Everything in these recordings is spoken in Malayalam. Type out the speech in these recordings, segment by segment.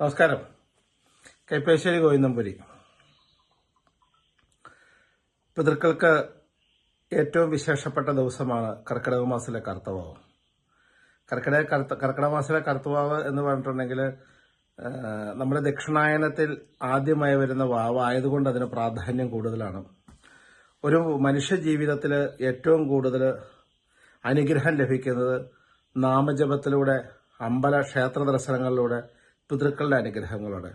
നമസ്കാരം. കൈപ്പേശ്ശേരി ഗോവിന്ദംപുരി. പിതൃക്കൾക്ക് ഏറ്റവും വിശേഷപ്പെട്ട ദിവസമാണ് കർക്കിടക മാസത്തിലെ കർത്തവാവ് കർക്കിടക കർത്ത കർക്കിടക മാസത്തിലെ കർത്തവാവ് എന്ന് പറഞ്ഞിട്ടുണ്ടെങ്കിൽ നമ്മുടെ ദക്ഷിണായനത്തിൽ ആദ്യമായി വരുന്ന വാവ് ആയതുകൊണ്ട് അതിന് പ്രാധാന്യം കൂടുതലാണ്. ഒരു മനുഷ്യ ജീവിതത്തിൽ ഏറ്റവും കൂടുതൽ അനുഗ്രഹം ലഭിക്കുന്നത് നാമജപത്തിലൂടെ അമ്പല ക്ഷേത്ര ദർശനങ്ങളിലൂടെ പിതൃക്കളുടെ അനുഗ്രഹങ്ങളോടെ.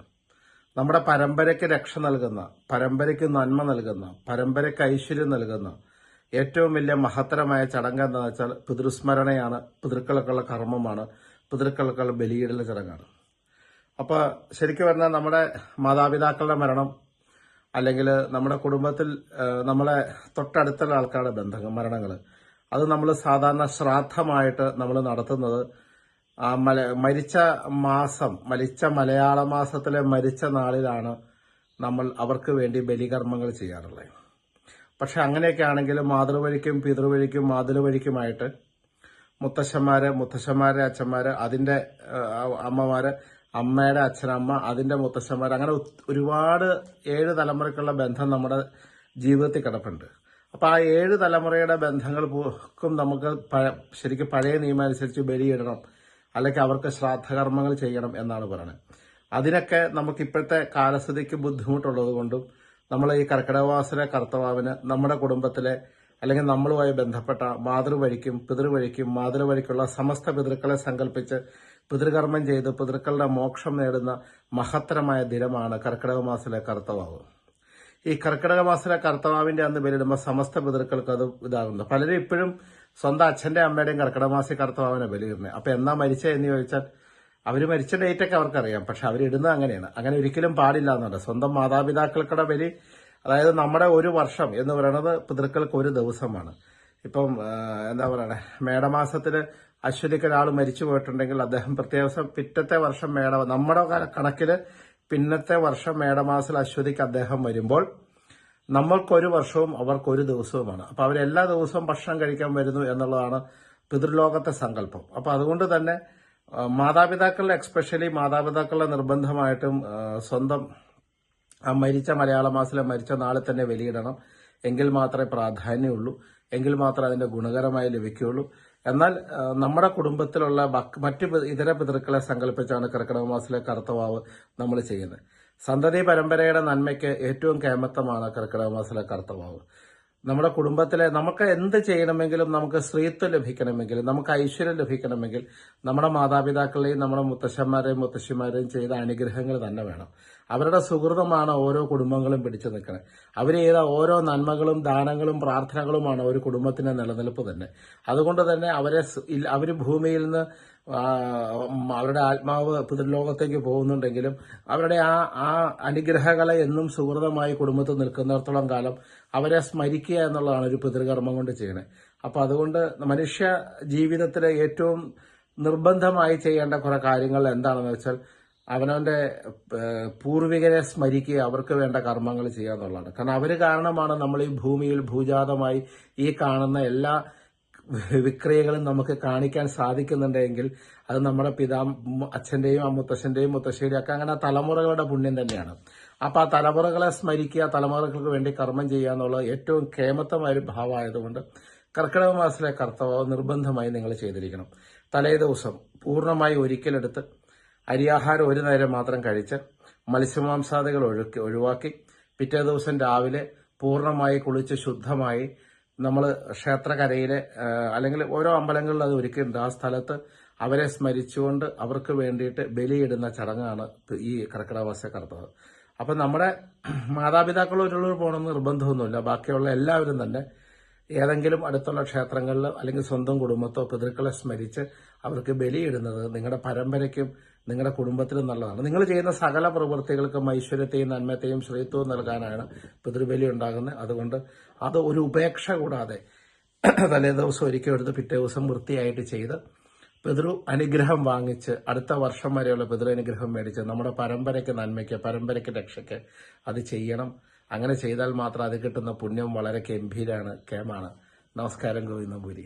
നമ്മുടെ പരമ്പരയ്ക്ക് രക്ഷ നൽകുന്ന പരമ്പരയ്ക്ക് നന്മ നൽകുന്ന പരമ്പരയ്ക്ക് ഐശ്വര്യം നൽകുന്ന ഏറ്റവും വലിയ മഹത്തരമായ ചടങ്ങ് എന്താണെന്ന് വെച്ചാൽ പിതൃസ്മരണയാണ് പിതൃക്കൾക്കുള്ള കർമ്മമാണ് പിതൃക്കൾക്കുള്ള ബലിയിടൽ ചടങ്ങാണ്. അപ്പോൾ ശരിക്കും പറഞ്ഞാൽ നമ്മുടെ മാതാപിതാക്കളുടെ മരണം അല്ലെങ്കിൽ നമ്മുടെ കുടുംബത്തിൽ നമ്മളെ തൊട്ടടുത്തുള്ള ആൾക്കാരുടെ ബന്ധങ്ങൾ മരണങ്ങൾ അത് നമ്മൾ സാധാരണ ശ്രാദ്ധമായിട്ട് നമ്മൾ നടത്തുന്നത് മരിച്ച മാസം മരിച്ച മലയാള മാസത്തിലെ മരിച്ച നാളിലാണ് നമ്മൾ അവർക്ക് വേണ്ടി ബലികർമ്മങ്ങൾ ചെയ്യാറുള്ളത്. പക്ഷെ അങ്ങനെയൊക്കെ ആണെങ്കിൽ മാതൃവഴിക്കും പിതൃവഴിക്കും മാതൃവഴിക്കുമായിട്ട് മുത്തശ്ശന്മാര് മുത്തശ്ശന്മാരെ അച്ഛന്മാര് അതിന്റെ അമ്മമാര് അമ്മയുടെ അച്ഛനമ്മ അതിന്റെ മുത്തശ്ശന്മാർ അങ്ങനെ ഒരുപാട് ഏഴ് തലമുറയ്ക്കുള്ള ബന്ധം നമ്മുടെ ജീവിതത്തിൽ കിടപ്പുണ്ട്. അപ്പൊ ആ ഏഴ് തലമുറയുടെ ബന്ധങ്ങൾക്കും നമുക്ക് ശരിക്കും പഴയ നിയമം അനുസരിച്ച് ബലിയിടണം. അല്ലെങ്കിൽ അവർക്ക് ശ്രാദ്ധകർമ്മങ്ങൾ ചെയ്യണം എന്നാണ് പറയുന്നത് അതിനൊക്കെ നമുക്ക് ഇപ്പോഴത്തെ കാലസ്ഥിതിക്ക് ബുദ്ധിമുട്ടുള്ളത് കൊണ്ടും നമ്മൾ ഈ കർക്കിടകവാസന കർത്തവാവിന് നമ്മുടെ കുടുംബത്തിലെ അല്ലെങ്കിൽ നമ്മളുമായി ബന്ധപ്പെട്ട മാതൃവഴിക്കും പിതൃവഴിക്കും മാതൃവഴിക്കുള്ള സമസ്ത പിതൃക്കളെ സങ്കല്പിച്ച് പിതൃകർമ്മം ചെയ്ത് പിതൃക്കളുടെ മോക്ഷം നേടുന്ന മഹത്തരമായ ദിനമാണ് കർക്കിടക മാസത്തിലെ കർത്തവാവ്. ഈ കർക്കിടക മാസത്തിലെ കർത്തവാവിന്റെ അന്ന് പേരിടുമ്പോൾ സമസ്ത പിതൃക്കൾക്ക് അത് ഇതാകുന്നു. പലരും ഇപ്പോഴും സ്വന്തം അച്ഛന്റെ അമ്മയുടെയും കർക്കിടമാസി മാസി കർത്തവാവിനെ ബലിയിടുന്നത്. അപ്പൊ എന്നാ മരിച്ചേ എന്ന് ചോദിച്ചാൽ അവർ മരിച്ച ഡേറ്റ് ഒക്കെ അവർക്കറിയാം. പക്ഷെ അവരിടുന്നത് അങ്ങനെയാണ്. അങ്ങനെ ഒരിക്കലും പാടില്ല എന്നുണ്ട് സ്വന്തം മാതാപിതാക്കൾക്കുടെ ബലി അതായത് നമ്മുടെ ഒരു വർഷം എന്ന് പറയുന്നത് പിതൃക്കൾക്ക് ഒരു ദിവസമാണ്. ഇപ്പം എന്താ പറയണേ മേടമാസത്തിൽ അശ്വതിക്ക് ഒരാൾ മരിച്ചു പോയിട്ടുണ്ടെങ്കിൽ അദ്ദേഹം പ്രത്യേക പിറ്റത്തെ വർഷം മേട നമ്മുടെ കണക്കിൽ പിന്നത്തെ വർഷം മേടമാസത്തിൽ അശ്വതിക്ക് അദ്ദേഹം വരുമ്പോൾ നമ്മൾക്കൊരു വർഷവും അവർക്കൊരു ദിവസവുമാണ്. അപ്പൊ അവരെല്ലാ ദിവസവും ഭക്ഷണം കഴിക്കാൻ വരുന്നു എന്നുള്ളതാണ് പിതൃലോകത്തെ സങ്കല്പം. അപ്പൊ അതുകൊണ്ട് തന്നെ മാതാപിതാക്കളുടെ എക്സ്പെഷ്യലി മാതാപിതാക്കളുടെ നിർബന്ധമായിട്ടും സ്വന്തം മരിച്ച മലയാള മാസത്തിലെ മരിച്ച നാളെ തന്നെ വെളിയിടണം എങ്കിൽ മാത്രമേ പ്രാധാന്യമുള്ളൂ. എങ്കിൽ മാത്രമേ അതിന്റെ ഗുണകരമായി ലഭിക്കുകയുള്ളൂ. എന്നാൽ നമ്മുടെ കുടുംബത്തിലുള്ള മറ്റ് ഇതര പിതൃക്കളെ സങ്കല്പിച്ചാണ് കർക്കിടക മാസത്തിലെ കർത്തവാവ് നമ്മൾ ചെയ്യുന്നത്. സന്തതി പരമ്പരയുടെ നന്മയ്ക്ക് ഏറ്റവും കേമത്തമാണ് കർക്കിടക മാസത്തിലെ കർത്തവാവ് നമ്മുടെ കുടുംബത്തിലെ നമുക്ക് എന്ത് ചെയ്യണമെങ്കിലും നമുക്ക് സ്ത്രീത്വം ലഭിക്കണമെങ്കിൽ നമുക്ക് ഐശ്വര്യം ലഭിക്കണമെങ്കിൽ നമ്മുടെ മാതാപിതാക്കളെയും നമ്മുടെ മുത്തശ്ശന്മാരെയും മുത്തശ്ശിമാരെയും ചെയ്ത അനുഗ്രഹങ്ങൾ തന്നെ വേണം. അവരുടെ സുഹൃതമാണ് ഓരോ കുടുംബങ്ങളും പിടിച്ചു നിൽക്കുന്നത്. അവർ ചെയ്ത ഓരോ നന്മകളും ദാനങ്ങളും പ്രാർത്ഥനകളുമാണ് ഒരു കുടുംബത്തിന്റെ നിലനിൽപ്പ് തന്നെ. അതുകൊണ്ട് തന്നെ അവരെ അവർ ഭൂമിയിൽ നിന്ന് അവരുടെ ആത്മാവ് പിതൃലോകത്തേക്ക് പോകുന്നുണ്ടെങ്കിലും അവരുടെ ആ ആ അനുഗ്രഹങ്ങളെ എന്നും സുഹൃതമായി കുടുംബത്തിൽ നിൽക്കുന്നിടത്തോളം കാലം അവരെ സ്മരിക്കുക എന്നുള്ളതാണ് ഒരു പിതൃകർമ്മം കൊണ്ട് ചെയ്യുന്നത്. അപ്പോൾ അതുകൊണ്ട് മനുഷ്യ ജീവിതത്തിലെ ഏറ്റവും നിർബന്ധമായി ചെയ്യേണ്ട കുറെ കാര്യങ്ങൾ എന്താണെന്ന് വെച്ചാൽ അവനവന്റെ പൂർവികരെ സ്മരിക്കുക അവർക്ക് വേണ്ട കർമ്മങ്ങൾ ചെയ്യുക എന്നുള്ളതാണ്. കാരണം അവർ കാരണമാണ് നമ്മൾ ഈ ഭൂമിയിൽ ഭൂജാതമായി ഈ കാണുന്ന എല്ലാ വിക്രിയകളും നമുക്ക് കാണിക്കാൻ സാധിക്കുന്നുണ്ടെങ്കിൽ അത് നമ്മുടെ പിതാ അച്ഛന്റെയും ആ മുത്തശ്ശന്റെയും മുത്തശ്ശിയുടെയും ഒക്കെ അങ്ങനെ തലമുറകളുടെ പുണ്യം തന്നെയാണ്. അപ്പൊ ആ തലമുറകളെ സ്മരിക്കുക തലമുറകൾക്ക് വേണ്ടി കർമ്മം ചെയ്യുക എന്നുള്ളത് ഏറ്റവും കേമത്തമായ ഒരു ഭാവമായതുകൊണ്ട് കർക്കിടക മാസത്തിലെ കർത്തവ്യം നിർബന്ധമായി നിങ്ങൾ ചെയ്തിരിക്കണം. തലേ ദിവസം പൂർണമായി ഒരിക്കലെടുത്ത് അരിയാഹാരം ഒരു നേരം മാത്രം കഴിച്ച് മത്സ്യമാംസാദികൾ ഒഴുക്കി ഒഴിവാക്കി പിറ്റേ ദിവസം രാവിലെ പൂർണമായി കുളിച്ച് ശുദ്ധമായി നമ്മൾ ക്ഷേത്രകരയിലെ അല്ലെങ്കിൽ ഓരോ അമ്പലങ്ങളിൽ അത് ഒരുക്കിയിട്ടുണ്ട്. ആ സ്ഥലത്ത് അവരെ സ്മരിച്ചുകൊണ്ട് അവർക്ക് വേണ്ടിയിട്ട് ബലിയിടുന്ന ചടങ്ങാണ് ഈ കർക്കിടകവാസ കർത്തവ് അപ്പൊ നമ്മുടെ മാതാപിതാക്കൾ ഒരുള്ളൂർ പോകണമെന്ന് നിർബന്ധമൊന്നുമില്ല. ബാക്കിയുള്ള എല്ലാവരും തന്നെ ഏതെങ്കിലും അടുത്തുള്ള ക്ഷേത്രങ്ങളിൽ അല്ലെങ്കിൽ സ്വന്തം കുടുംബത്തോ പിതൃക്കളെ സ്മരിച്ച് അവർക്ക് ബലിയിടുന്നത് നിങ്ങളുടെ പരമ്പരയ്ക്കും നിങ്ങളുടെ കുടുംബത്തിനും നല്ലതാണ്. നിങ്ങൾ ചെയ്യുന്ന സകല പ്രവൃത്തികൾക്കും ഐശ്വര്യത്തെയും നന്മത്തെയും ശ്രീത്വവും നൽകാനാണ് പിതൃബലി ഉണ്ടാകുന്നത്. അതുകൊണ്ട് അത് ഒരു ഉപേക്ഷ കൂടാതെ തലേ ദിവസം ഒരിക്കൽ എടുത്ത് പിറ്റേ ദിവസം വൃത്തിയായിട്ട് ചെയ്ത് പിതൃ അനുഗ്രഹം വാങ്ങിച്ച് അടുത്ത വർഷം വരെയുള്ള പിതൃ അനുഗ്രഹം മേടിച്ച് നമ്മുടെ പരമ്പരയ്ക്ക് നന്മയ്ക്ക് പരമ്പരയ്ക്ക് രക്ഷയ്ക്ക് അത് ചെയ്യണം. അങ്ങനെ ചെയ്താൽ മാത്രം അത് കിട്ടുന്ന പുണ്യം വളരെ ഗംഭീരാണ് കേമാണ് നമസ്കാരം ഗോവിന്ദപുരി